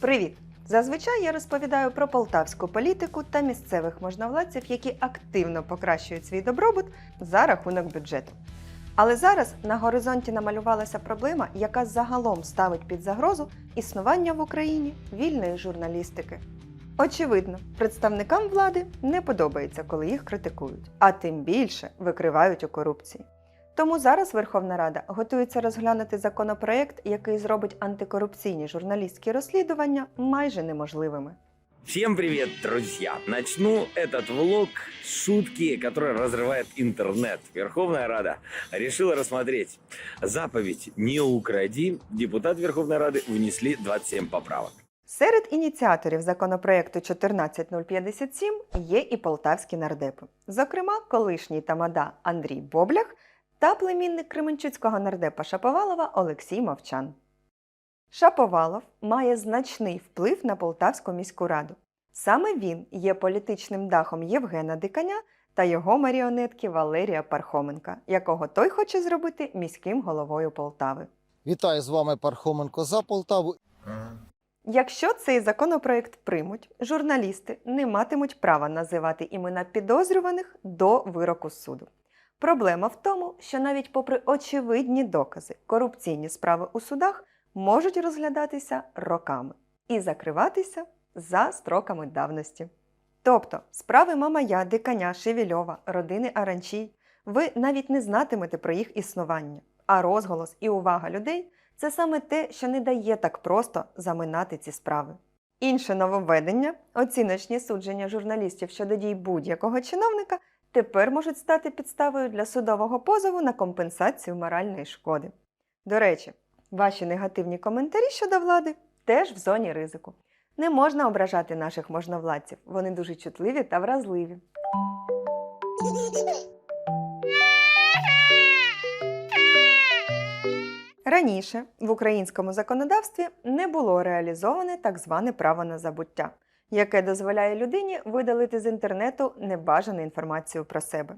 Привіт! Зазвичай я розповідаю про полтавську політику та місцевих можновладців, які активно покращують свій добробут за рахунок бюджету. Але зараз на горизонті намалювалася проблема, яка загалом ставить під загрозу існування в Україні вільної журналістики. Очевидно, представникам влади не подобається, коли їх критикують, а тим більше викривають у корупції. Тому зараз Верховна Рада готується розглянути законопроект, який зробить антикорупційні журналістські розслідування майже неможливими. Всем привет, друзья! Начну этот влог с шутки, которая разрывает интернет. Верховная Рада решила рассмотреть заповедь «Не укради». Депутат Верховной Рады внесли 27 поправок. Серед ініціаторів законопроекту 14057 є і полтавські нардепи, зокрема, колишній тамада Андрій Боблях та племінник Кременчуцького нардепа Шаповалова Олексій Мовчан. Шаповалов має значний вплив на Полтавську міську раду. Саме він є політичним дахом Євгена Диканя та його маріонетки Валерія Пархоменка, якого той хоче зробити міським головою Полтави. Вітаю з вами Пархоменко за Полтаву. Якщо цей законопроект приймуть, журналісти не матимуть права називати імена підозрюваних до вироку суду. Проблема в тому, що навіть попри очевидні докази, корупційні справи у судах можуть розглядатися роками і закриватися за строками давності. Тобто справи Мамая, Диканя, Шевільова, родини Аранчій, ви навіть не знатимете про їх існування, а розголос і увага людей це саме те, що не дає так просто заминати ці справи. Інше нововведення оціночні судження журналістів щодо дій будь-якого чиновника тепер можуть стати підставою для судового позову на компенсацію моральної шкоди. До речі, ваші негативні коментарі щодо влади теж в зоні ризику. Не можна ображати наших можновладців, вони дуже чутливі та вразливі. Раніше в українському законодавстві не було реалізоване так зване право на забуття, яке дозволяє людині видалити з інтернету небажану інформацію про себе.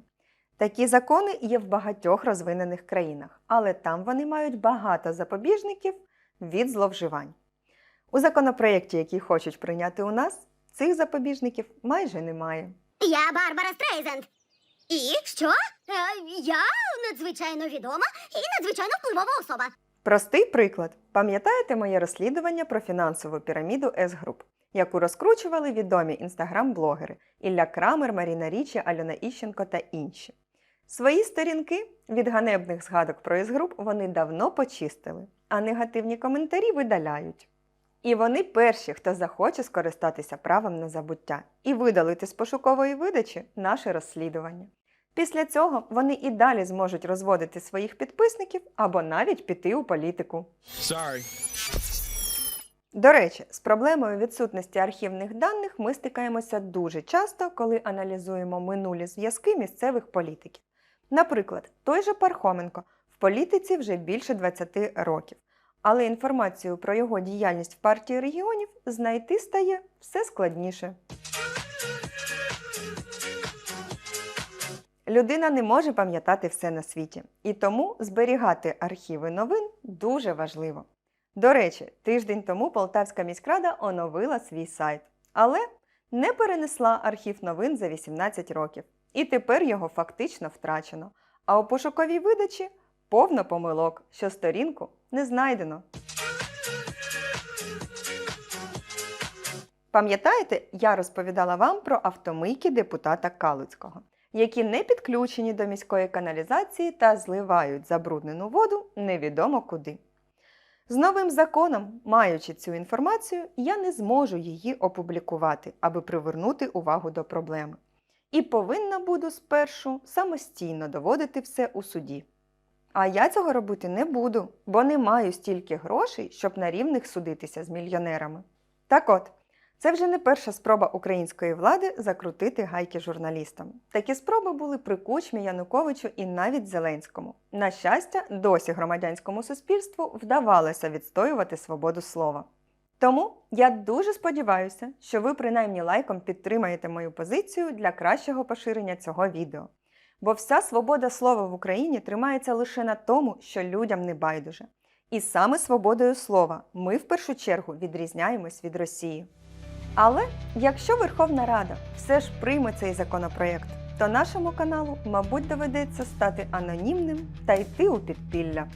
Такі закони є в багатьох розвинених країнах, але там вони мають багато запобіжників від зловживань. У законопроєкті, який хочуть прийняти у нас, цих запобіжників майже немає. Я Барбара Стрейзенд. І що? Е, я надзвичайно відома і надзвичайно впливова особа. Простий приклад. Пам'ятаєте моє розслідування про фінансову піраміду S-Group, яку розкручували відомі інстаграм-блогери Ілля Крамер, Маріна Річі, Альона Іщенко та інші. Свої сторінки від ганебних згадок про S-Group вони давно почистили, а негативні коментарі видаляють. І вони перші, хто захоче скористатися правом на забуття і видалити з пошукової видачі наше розслідування. Після цього вони і далі зможуть розводити своїх підписників або навіть піти у політику. Sorry. До речі, з проблемою відсутності архівних даних ми стикаємося дуже часто, коли аналізуємо минулі зв'язки місцевих політиків. Наприклад, той же Пархоменко в політиці вже більше 20 років, але інформацію про його діяльність в партії регіонів знайти стає все складніше. Людина не може пам'ятати все на світі, і тому зберігати архіви новин дуже важливо. До речі, тиждень тому Полтавська міськрада оновила свій сайт, але не перенесла архів новин за 18 років, і тепер його фактично втрачено. А у пошуковій видачі повно помилок, що сторінку не знайдено. Пам'ятаєте, я розповідала вам про автомийки депутата Калуцького, які не підключені до міської каналізації та зливають забруднену воду невідомо куди. З новим законом, маючи цю інформацію, я не зможу її опублікувати, аби привернути увагу до проблеми. І повинна буду спершу самостійно доводити все у суді. А я цього робити не буду, бо не маю стільки грошей, щоб на рівних судитися з мільйонерами. Так от, це вже не перша спроба української влади закрутити гайки журналістам. Такі спроби були при Кучмі, Януковичу і навіть Зеленському. На щастя, досі громадянському суспільству вдавалося відстоювати свободу слова. Тому я дуже сподіваюся, що ви принаймні лайком підтримаєте мою позицію для кращого поширення цього відео. Бо вся свобода слова в Україні тримається лише на тому, що людям не байдуже. І саме свободою слова ми в першу чергу відрізняємось від Росії. Але якщо Верховна Рада все ж прийме цей законопроєкт, то нашому каналу, мабуть, доведеться стати анонімним та йти у підпілля.